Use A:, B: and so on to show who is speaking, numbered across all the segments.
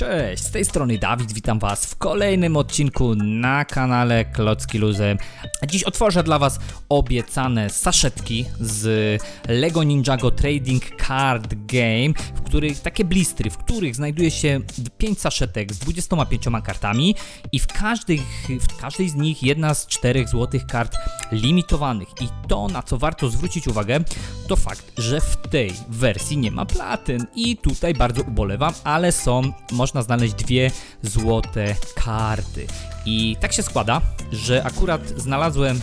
A: Cześć, z tej strony Dawid, witam Was w kolejnym odcinku na kanale Klocki Luzem. Dziś otworzę dla Was obiecane saszetki z Lego Ninjago Trading Card Game, w których takie blistry, w których znajduje się 5 saszetek z 25 kartami i w, każdych, w każdej z nich jedna z czterech złotych kart limitowanych. I to, na co warto zwrócić uwagę, to fakt, że w tej wersji nie ma platyn i tutaj bardzo ubolewam, ale są, można znaleźć dwie złote karty. I tak się składa, że akurat znalazłem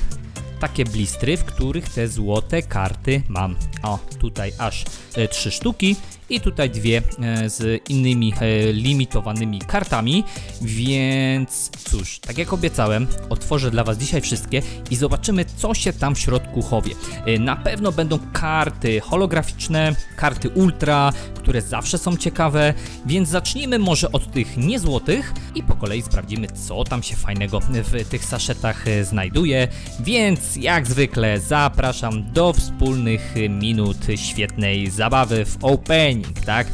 A: takie blistry, w których te złote karty mam. O, tutaj aż e, trzy sztuki i tutaj dwie e, z innymi e, limitowanymi kartami, więc cóż, tak jak obiecałem, otworzę dla Was dzisiaj wszystkie i zobaczymy, co się tam w środku chowie. Na pewno będą karty holograficzne, karty ultra, które zawsze są ciekawe, więc zacznijmy może od tych niezłotych i po kolei sprawdzimy, co tam się fajnego w tych saszetach znajduje, więc jak zwykle zapraszam do wspólnych minut świetnej zabawy w opening, tak?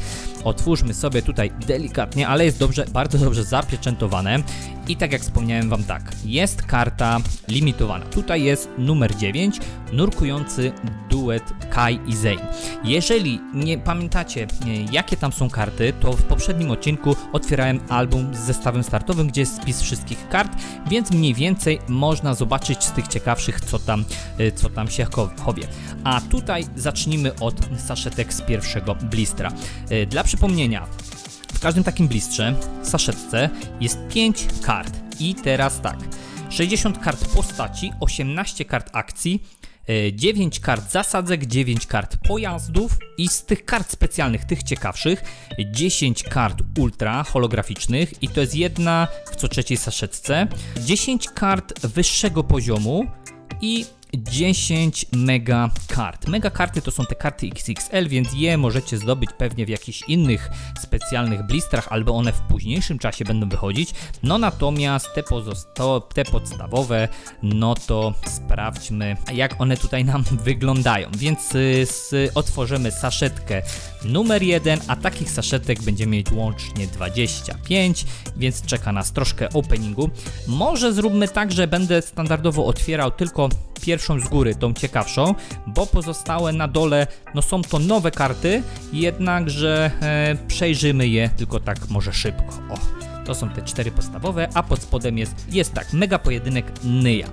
A: Otwórzmy sobie tutaj delikatnie, ale jest dobrze, bardzo dobrze zapieczętowane. I tak jak wspomniałem Wam tak, jest karta limitowana. Tutaj jest numer 9, nurkujący duet Kai i Zayn. Jeżeli nie pamiętacie, e, jakie tam są karty, to w poprzednim odcinku otwierałem album z zestawem startowym, gdzie jest spis wszystkich kart, więc mniej więcej można zobaczyć z tych ciekawszych, co tam, e, co tam się cho- chowie. A tutaj zacznijmy od saszetek z pierwszego blistra. E, Dla przypomnienia, każdym takim blistrze, saszetce, jest 5 kart. I teraz tak. 60 kart postaci, 18 kart akcji, e, 9 kart zasadzek, 9 kart pojazdów i z tych kart specjalnych, tych ciekawszych, 10 kart ultra holograficznych i to jest jedna w co trzeciej saszetce, 10 kart wyższego poziomu i 10 mega kart. Mega karty to są te karty XXL, więc je możecie zdobyć pewnie w jakichś innych specjalnych blistrach, albo one w późniejszym czasie będą wychodzić. No natomiast te, pozosta- te podstawowe, no to sprawdźmy, jak one tutaj nam wyglądają. Więc y, otworzymy saszetkę numer 1, a takich saszetek będziemy mieć łącznie 25, więc czeka nas troszkę openingu. Może zróbmy tak, że będę standardowo otwierał tylko pierwszą z góry, tą ciekawszą, bo pozostałe na dole, no są to nowe karty, jednakże e, przejrzymy je tylko tak może szybko. O. To są te cztery podstawowe, a pod spodem jest, jest tak, mega pojedynek Nyja e,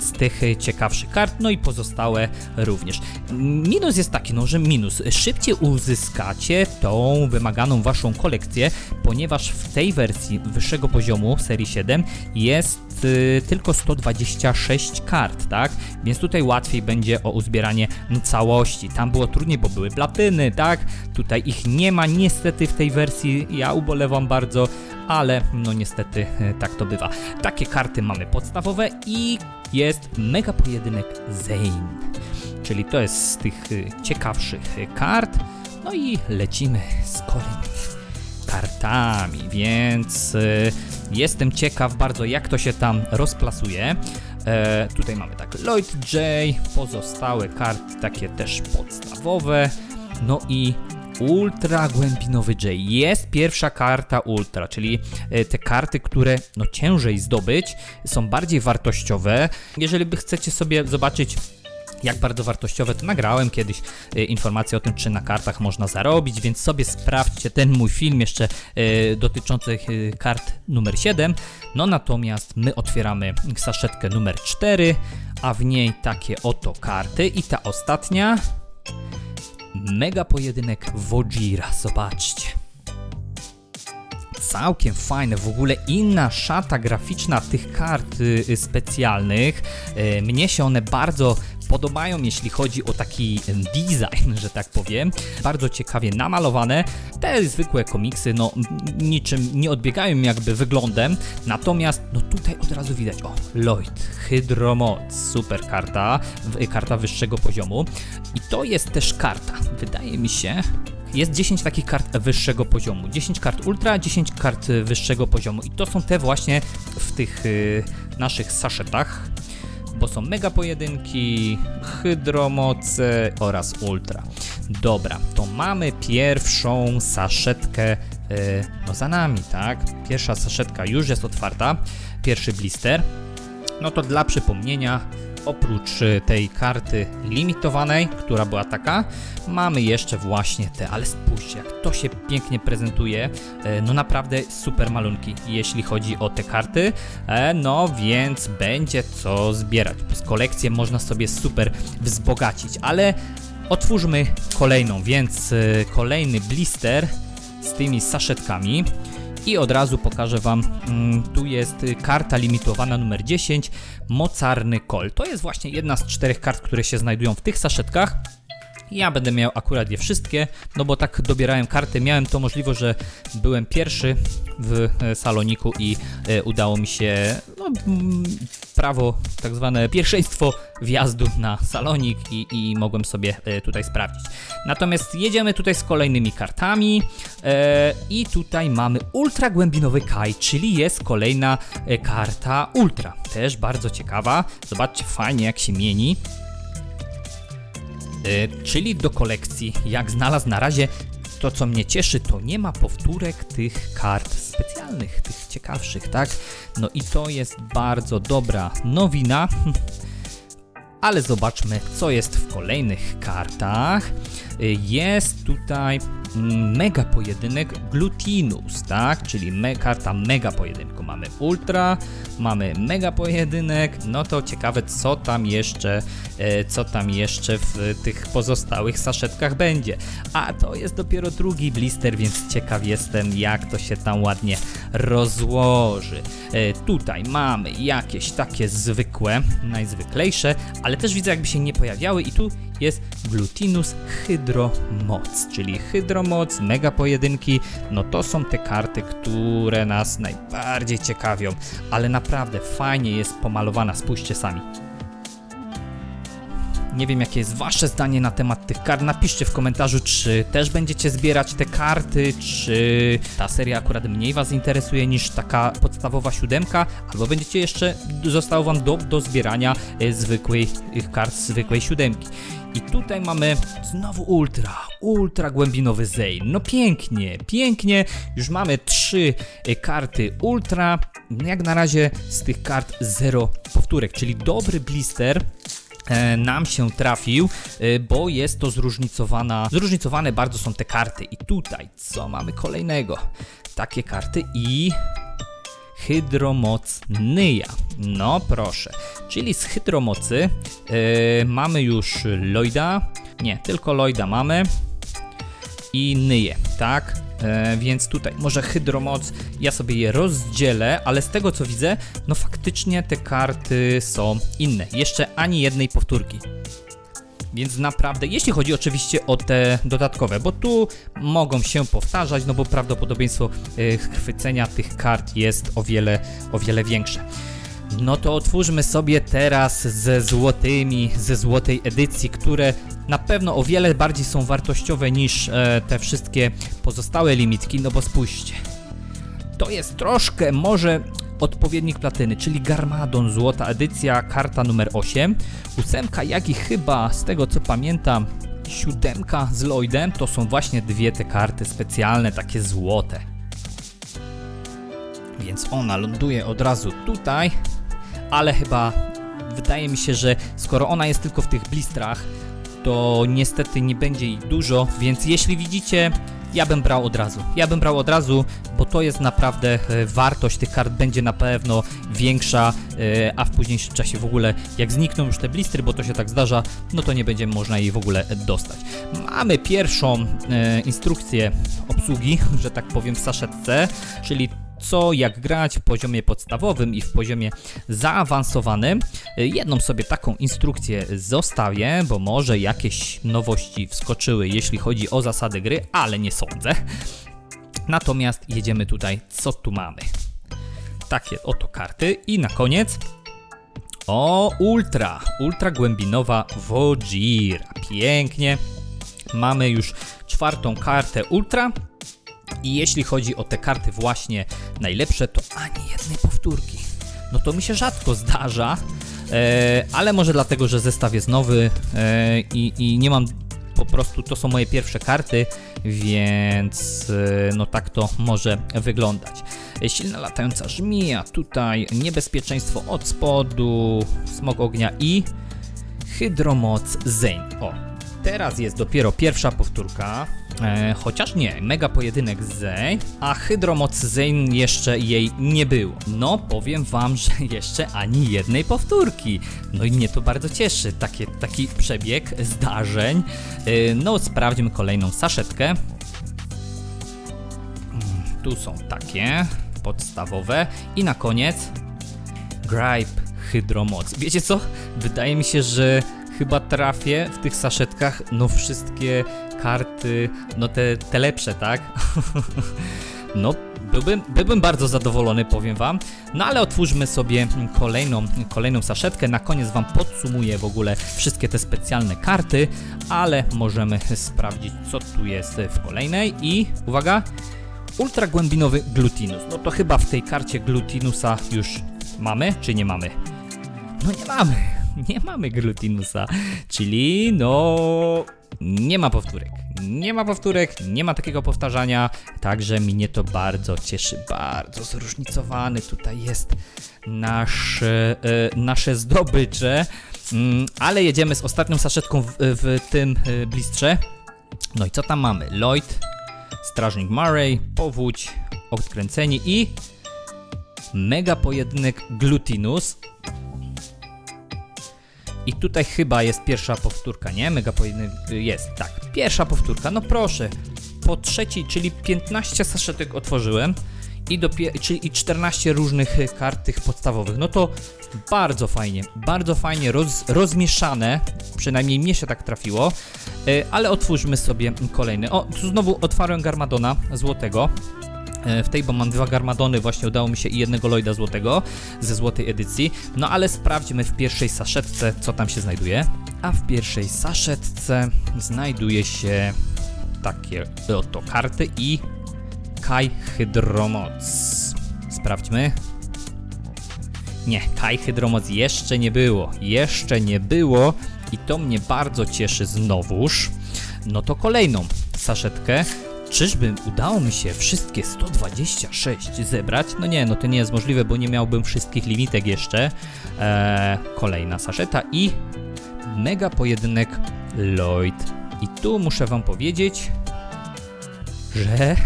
A: z tych e, ciekawszych kart, no i pozostałe również. Minus jest taki, no że minus, szybciej uzyskacie tą wymaganą waszą kolekcję, ponieważ w tej wersji wyższego poziomu serii 7 jest y, tylko 126 kart, tak? Więc tutaj łatwiej będzie o uzbieranie całości. Tam było trudniej, bo były platyny, tak? Tutaj ich nie ma niestety w tej wersji. Ja ubolewam bardzo, ale no niestety e, tak to bywa. Takie karty mamy podstawowe i jest mega pojedynek Zane. Czyli to jest z tych y, ciekawszych y, kart. No i lecimy z kolejnymi kartami, więc jestem ciekaw bardzo jak to się tam rozplasuje. E, tutaj mamy tak Lloyd J, pozostałe karty takie też podstawowe, no i Ultra głębinowy J. Jest pierwsza karta Ultra, czyli e, te karty, które no ciężej zdobyć, są bardziej wartościowe. Jeżeli by chcecie sobie zobaczyć jak bardzo wartościowe, to nagrałem kiedyś e, informację o tym, czy na kartach można zarobić, więc sobie sprawdźcie ten mój film jeszcze e, dotyczący kart numer 7. No natomiast my otwieramy saszetkę numer 4, a w niej takie oto karty i ta ostatnia mega pojedynek Wojira, zobaczcie całkiem fajne, w ogóle inna szata graficzna tych kart y, y, specjalnych. Y, Mnie się one bardzo podobają, jeśli chodzi o taki design, że tak powiem. Bardzo ciekawie namalowane. Te zwykłe komiksy, no niczym nie odbiegają jakby wyglądem, natomiast no tutaj od razu widać, o, Lloyd, Hydromoc, super karta, karta wyższego poziomu. I to jest też karta, wydaje mi się, jest 10 takich kart wyższego poziomu. 10 kart ultra, 10 kart y, wyższego poziomu. I to są te właśnie w tych y, naszych saszetach, bo są mega pojedynki, hydromoce oraz ultra. Dobra, to mamy pierwszą saszetkę no za nami, tak? Pierwsza saszetka już jest otwarta, pierwszy blister. No to dla przypomnienia, oprócz e, tej karty limitowanej, która była taka, mamy jeszcze właśnie te, ale spójrzcie, jak to się pięknie prezentuje. E, No naprawdę super malunki, jeśli chodzi o te karty. E, No więc będzie co zbierać. Z kolekcję można sobie super wzbogacić, ale otwórzmy kolejną, więc kolejny blister z tymi saszetkami. I od razu pokażę Wam, mm, tu jest karta limitowana numer 10, mocarny kol. To jest właśnie jedna z czterech kart, które się znajdują w tych saszetkach. Ja będę miał akurat je wszystkie, no bo tak dobierałem karty. Miałem to możliwość, że byłem pierwszy w e, saloniku i e, udało mi się no, mm, prawo, tak zwane pierwszeństwo wjazdu na salonik i, i mogłem sobie e, tutaj sprawdzić. Natomiast jedziemy tutaj z kolejnymi kartami e, i tutaj mamy ultra głębinowy Kai, czyli jest kolejna e, karta ultra. Też bardzo ciekawa. Zobaczcie fajnie jak się mieni. Y, czyli do kolekcji. Jak znalazł na razie, to co mnie cieszy, to nie ma powtórek tych kart specjalnych, tych ciekawszych, tak? No i to jest bardzo dobra nowina. Ale zobaczmy, co jest w kolejnych kartach. Jest tutaj mega pojedynek Glutinus, tak? Czyli me, karta mega pojedynku. Mamy ultra, mamy mega pojedynek. No to ciekawe, co tam jeszcze, e, co tam jeszcze w tych pozostałych saszetkach będzie. A to jest dopiero drugi blister, więc ciekaw jestem, jak to się tam ładnie rozłoży. E, Tutaj mamy jakieś takie zwykłe, najzwyklejsze, ale też widzę, jakby się nie pojawiały i tu jest Glutinus Hydromoc, czyli Hydromoc, mega pojedynki, no to są te karty, które nas najbardziej ciekawią, ale naprawdę fajnie jest pomalowana, spójrzcie sami. Nie wiem, jakie jest Wasze zdanie na temat tych kart. Napiszcie w komentarzu, czy też będziecie zbierać te karty, czy ta seria akurat mniej Was interesuje niż taka podstawowa siódemka, albo będziecie jeszcze, zostało Wam do, do zbierania e, zwykłej e, kart zwykłej siódemki. I tutaj mamy znowu ultra, ultra głębinowy Zane. No pięknie, pięknie. Już mamy trzy e, karty ultra. Jak na razie z tych kart zero powtórek, czyli dobry blister e, nam się trafił, e, bo jest to zróżnicowana, zróżnicowane bardzo są te karty. I tutaj, co mamy kolejnego? Takie karty i Hydromoc Nyja. No proszę. Czyli z Hydromocy e, mamy już Lloyda. Nie, tylko Lloyda mamy. I Nyję, tak? E, więc tutaj może Hydromoc, ja sobie je rozdzielę, ale z tego co widzę, no faktycznie te karty są inne. Jeszcze ani jednej powtórki. Więc naprawdę, jeśli chodzi oczywiście o te dodatkowe, bo tu mogą się powtarzać, no bo prawdopodobieństwo y, chwycenia tych kart jest o wiele, o wiele większe. No to otwórzmy sobie teraz ze złotymi, ze złotej edycji, które na pewno o wiele bardziej są wartościowe niż e, te wszystkie pozostałe limitki, no bo spójrzcie. To jest troszkę może odpowiednik platyny, czyli Garmadon, złota edycja, karta numer 8. Ósemka, jak i chyba z tego co pamiętam, siódemka z Lloydem, to są właśnie dwie te karty specjalne, takie złote. Więc ona ląduje od razu tutaj, ale chyba wydaje mi się, że skoro ona jest tylko w tych blistrach, to niestety nie będzie ich dużo, więc jeśli widzicie, ja bym brał od razu. Ja bym brał od razu, bo to jest naprawdę e, wartość tych kart będzie na pewno większa, e, a w późniejszym czasie w ogóle jak znikną już te blistry, bo to się tak zdarza, no to nie będzie można jej w ogóle dostać. Mamy pierwszą e, instrukcję obsługi, że tak powiem w saszetce, czyli co jak grać w poziomie podstawowym i w poziomie zaawansowanym. Jedną sobie taką instrukcję zostawię, bo może jakieś nowości wskoczyły, jeśli chodzi o zasady gry, ale nie sądzę. Natomiast jedziemy tutaj, co tu mamy. Takie oto karty i na koniec o, ultra, ultra głębinowa Wojira. Pięknie. Mamy już czwartą kartę ultra. I jeśli chodzi o te karty właśnie najlepsze, to ani jednej powtórki. No to mi się rzadko zdarza, e, ale może dlatego, że zestaw jest nowy e, i, i nie mam po prostu, to są moje pierwsze karty, więc y, no tak to może wyglądać. Silna latająca żmija, tutaj niebezpieczeństwo od spodu, smok ognia i hydromoc Zane. O, teraz jest dopiero pierwsza powtórka. E, chociaż nie, mega pojedynek Zane, a hydromoc Zane jeszcze jej nie było. No, powiem wam, że jeszcze ani jednej powtórki. No i mnie to bardzo cieszy, takie, taki przebieg zdarzeń. E, no, sprawdźmy kolejną saszetkę. Mm, Tu są takie podstawowe. I na koniec Gripe Hydromoc. Wiecie co? Wydaje mi się, że chyba trafię w tych saszetkach no wszystkie karty, no te, te lepsze, tak? no, byłbym, byłbym bardzo zadowolony, powiem wam. No ale otwórzmy sobie kolejną, kolejną saszetkę. Na koniec wam podsumuję w ogóle wszystkie te specjalne karty, ale możemy sprawdzić, co tu jest w kolejnej. I uwaga, ultra głębinowy glutinus. No to chyba w tej karcie glutinusa już mamy, czy nie mamy? No nie mamy, nie mamy glutinusa, czyli no nie ma powtórek. Nie ma powtórek, nie ma takiego powtarzania, także mnie to bardzo cieszy, bardzo zróżnicowany tutaj jest nasz, e, nasze zdobycze, Mm, ale jedziemy z ostatnią saszetką w, w tym e, blistrze. No i co tam mamy? Lloyd, Strażnik Murray, Powódź, Odkręceni i mega pojedynek Glutinus. I tutaj chyba jest pierwsza powtórka, nie? Mega pojedynek jest, tak. Pierwsza powtórka, no proszę. Po trzeciej, czyli 15 saszetek otworzyłem i, czyli i 14 różnych kart tych podstawowych. No to bardzo fajnie, bardzo fajnie roz- rozmieszane, przynajmniej mnie się tak trafiło. Y, ale otwórzmy sobie kolejny. O, tu znowu otwarłem Garmadona złotego. E, W tej, bo mam dwa Garmadony, właśnie udało mi się i jednego Lloyda złotego ze złotej edycji. No ale sprawdźmy w pierwszej saszetce, co tam się znajduje. A w pierwszej saszetce znajduje się takie oto karty i Kai Hydromoc. Sprawdźmy. Nie, Kai Hydromoc jeszcze nie było. Jeszcze nie było i to mnie bardzo cieszy znowuż. No to kolejną saszetkę. Czyżby udało mi się wszystkie 126 zebrać? No nie, no to nie jest możliwe, bo nie miałbym wszystkich limitek jeszcze. Eee, kolejna saszeta i mega pojedynek Lloyd. I tu muszę wam powiedzieć, że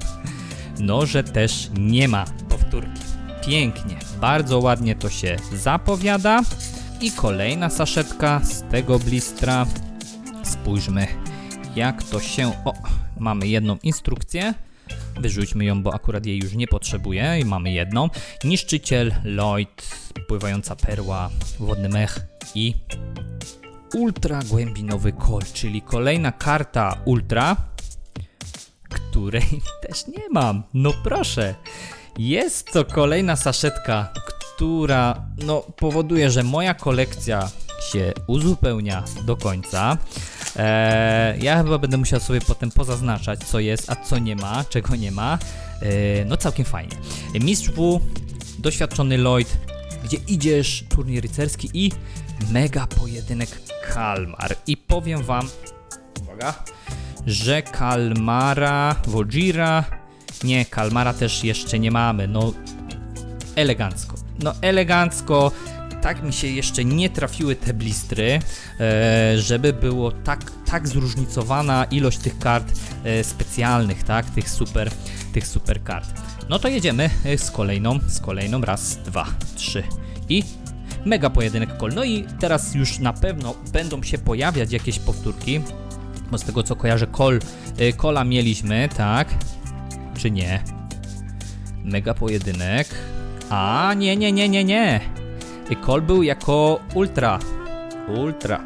A: no, że też nie ma powtórki. Pięknie, bardzo ładnie to się zapowiada. I kolejna saszetka z tego blistra. Spójrzmy, jak to się. O, mamy jedną instrukcję. Wyrzućmy ją, bo akurat jej już nie potrzebuję. I mamy jedną. Niszczyciel, Lloyd, pływająca perła, wodny mech i ultra głębinowy kol, czyli kolejna karta ultra, której też nie mam. No proszę. Jest to kolejna saszetka, która no, powoduje, że moja kolekcja się uzupełnia do końca. Eee, ja chyba będę musiał sobie potem pozaznaczać, co jest, a co nie ma, czego nie ma. Eee, no całkiem fajnie. Mistrz W, doświadczony Lloyd, gdzie idziesz, turniej rycerski i mega pojedynek Kalmar. I powiem wam, uwaga, że Kalmara, Wojira, nie, Kalmara też jeszcze nie mamy, no elegancko. No elegancko, tak mi się jeszcze nie trafiły te blistry, e, żeby było tak, tak zróżnicowana ilość tych kart e, specjalnych, tak, tych super, tych super kart. No to jedziemy e, z kolejną, z kolejną, raz, dwa, trzy i mega pojedynek kol. No i teraz już na pewno będą się pojawiać jakieś powtórki, bo z tego co kojarzę, kol, kola mieliśmy, tak, czy nie? Mega pojedynek. A, nie, nie, nie, nie, nie. Kol był jako ultra. Ultra.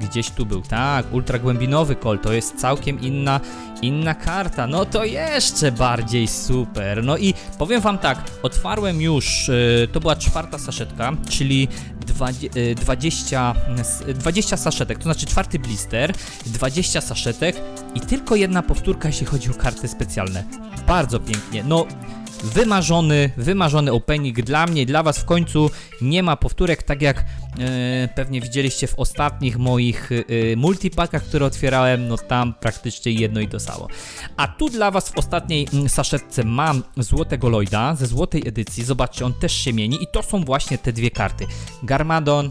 A: Gdzieś tu był, tak, ultra głębinowy kol, to jest całkiem inna, inna karta, no to jeszcze bardziej super. No i powiem wam tak, otwarłem już, y, to była czwarta saszetka, czyli dwadzie- y, 20, s- 20 saszetek, to znaczy czwarty blister, 20 saszetek i tylko jedna powtórka, jeśli chodzi o karty specjalne. Bardzo pięknie, no wymarzony, wymarzony opening dla mnie, dla was w końcu nie ma powtórek, tak jak e, pewnie widzieliście w ostatnich moich e, multipakach, które otwierałem, no tam praktycznie jedno i to samo. A tu dla was w ostatniej mm, saszetce mam złotego Lloyda ze złotej edycji, zobaczcie, on też się mieni i to są właśnie te dwie karty. Garmadon,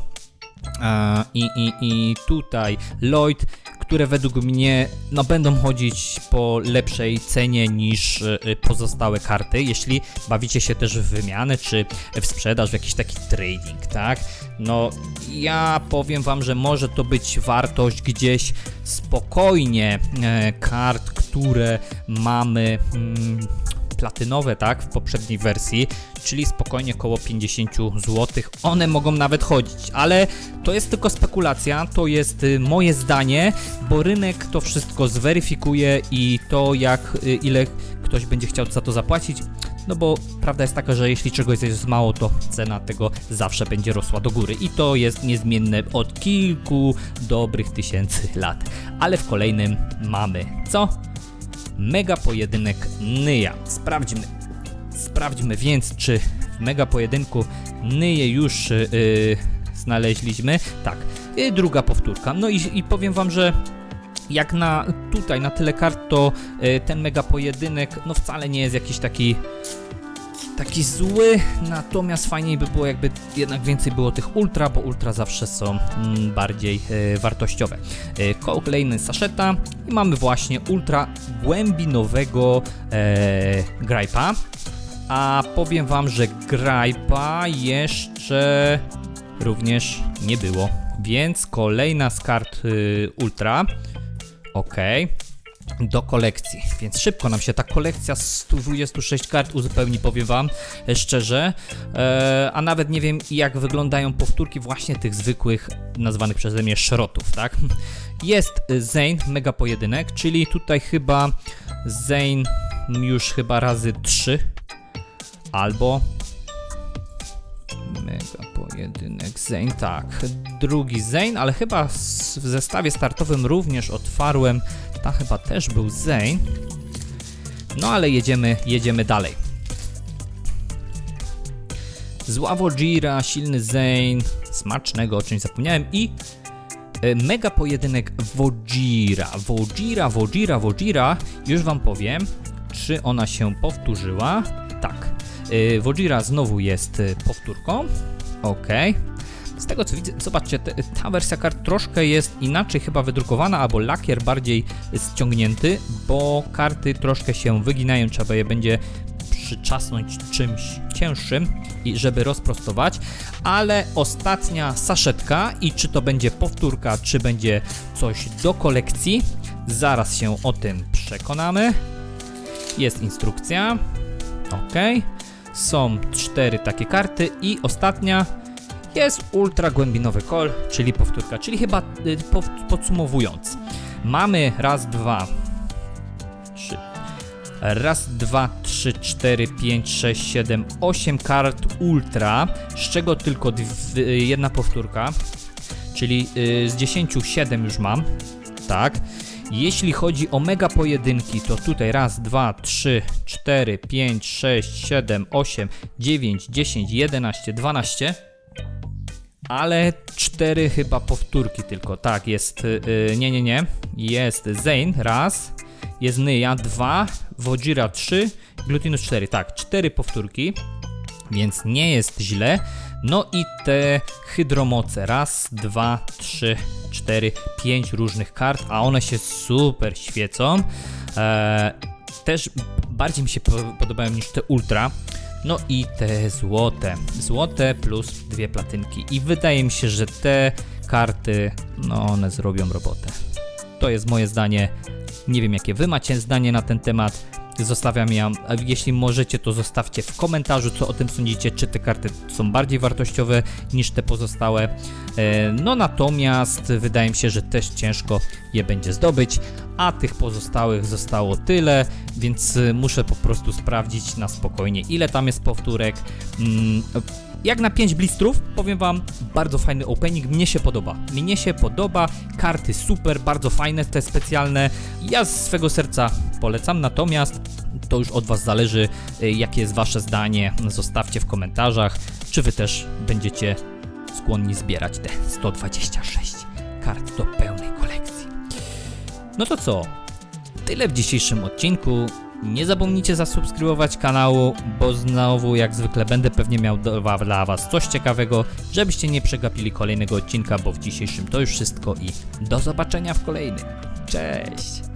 A: i, i, I tutaj Lloyd, które według mnie no, będą chodzić po lepszej cenie niż y, pozostałe karty, jeśli bawicie się też w wymianę czy w sprzedaż, w jakiś taki trading, tak? No, ja powiem Wam, że może to być wartość gdzieś spokojnie e, kart, które mamy. Mm, platynowe, tak, w poprzedniej wersji, czyli spokojnie około 50 zł. One mogą nawet chodzić, ale to jest tylko spekulacja, to jest y, moje zdanie, bo rynek to wszystko zweryfikuje i to jak y, ile ktoś będzie chciał za to zapłacić. No bo prawda jest taka, że jeśli czegoś jest mało, to cena tego zawsze będzie rosła do góry i to jest niezmienne od kilku dobrych tysięcy lat. Ale w kolejnym mamy co? Mega pojedynek Nyja. Sprawdźmy. Sprawdźmy więc, czy w mega pojedynku Nyję już yy, znaleźliśmy. Tak, yy, druga powtórka. No i, i powiem wam, że jak na tutaj, na tyle kart, to yy, ten mega pojedynek no wcale nie jest jakiś taki taki zły, natomiast fajniej by było jakby jednak więcej było tych ultra, bo ultra zawsze są mm, bardziej e, wartościowe. E, kolejny saszeta i mamy właśnie ultra głębinowego e, grajpa, a powiem wam, że grajpa jeszcze również nie było, więc kolejna z kart y, ultra, ok, do kolekcji. Więc szybko nam się ta kolekcja z 126 kart uzupełni, powiem Wam e, szczerze. E, a nawet nie wiem, jak wyglądają powtórki właśnie tych zwykłych, nazwanych przeze mnie szrotów, tak? Jest Zane, mega pojedynek, czyli tutaj chyba Zane już chyba razy 3 albo Mega pojedynek Zane, tak. Drugi Zane, ale chyba w zestawie startowym również otwarłem ta chyba też był Zane. No ale jedziemy, jedziemy dalej. Zła Wojira, silny Zane, smacznego, o czymś zapomniałem i e, mega pojedynek Wojira. Wojira, Wojira, Wojira, już wam powiem, czy ona się powtórzyła. Tak, e, Wojira znowu jest e, powtórką. Ok. Z tego co widzę, zobaczcie, ta wersja kart troszkę jest inaczej chyba wydrukowana, albo lakier bardziej ściągnięty, bo karty troszkę się wyginają, trzeba je będzie przyczasnąć czymś cięższym i żeby rozprostować, ale ostatnia saszetka i czy to będzie powtórka, czy będzie coś do kolekcji, zaraz się o tym przekonamy. Jest instrukcja. Ok. Są cztery takie karty i ostatnia jest ultra głębinowy kol, czyli powtórka, czyli chyba y, podsumowując, mamy raz, dwa, trzy, raz, dwa, trzy, cztery, pięć, sześć, siedem, osiem kart ultra, z czego tylko jedna powtórka, czyli y, z 10 7 już mam, tak. Jeśli chodzi o mega pojedynki, to tutaj raz, dwa, trzy, cztery, pięć, sześć, siedem, osiem, dziewięć, dziesięć, jedenaście, dwanaście ale cztery chyba powtórki tylko. Tak, jest. Yy, nie, nie, nie. Jest Zane raz, jest Nyja dwa, Wojira trzy, Glutinus cztery. Tak, cztery powtórki, więc nie jest źle. No i te hydromoce. Raz, dwa, trzy, cztery, pięć różnych kart, a one się super świecą. Eee, też bardziej mi się podobają niż te ultra. No i te złote. Złote plus dwie platynki. I wydaje mi się, że te karty, no one zrobią robotę. To jest moje zdanie. Nie wiem, jakie wy macie zdanie na ten temat. Zostawiam ja, jeśli możecie, to zostawcie w komentarzu, co o tym sądzicie, czy te karty są bardziej wartościowe niż te pozostałe. E, no natomiast wydaje mi się, że też ciężko je będzie zdobyć. a tych pozostałych zostało tyle, więc y, muszę po prostu sprawdzić na spokojnie, ile tam jest powtórek. Mm, jak na 5 blistrów, powiem wam, bardzo fajny opening, mnie się podoba. Mnie się podoba, karty super, bardzo fajne, te specjalne. Ja z swego serca polecam, natomiast to już od was zależy, y, jakie jest wasze zdanie. Zostawcie w komentarzach, czy wy też będziecie skłonni zbierać te 126 kart do pełnej kolekcji. No to co? Tyle w dzisiejszym odcinku. Nie zapomnijcie zasubskrybować kanału, bo znowu jak zwykle będę pewnie miał dla Was coś ciekawego, żebyście nie przegapili kolejnego odcinka, bo w dzisiejszym to już wszystko i do zobaczenia w kolejnym. Cześć!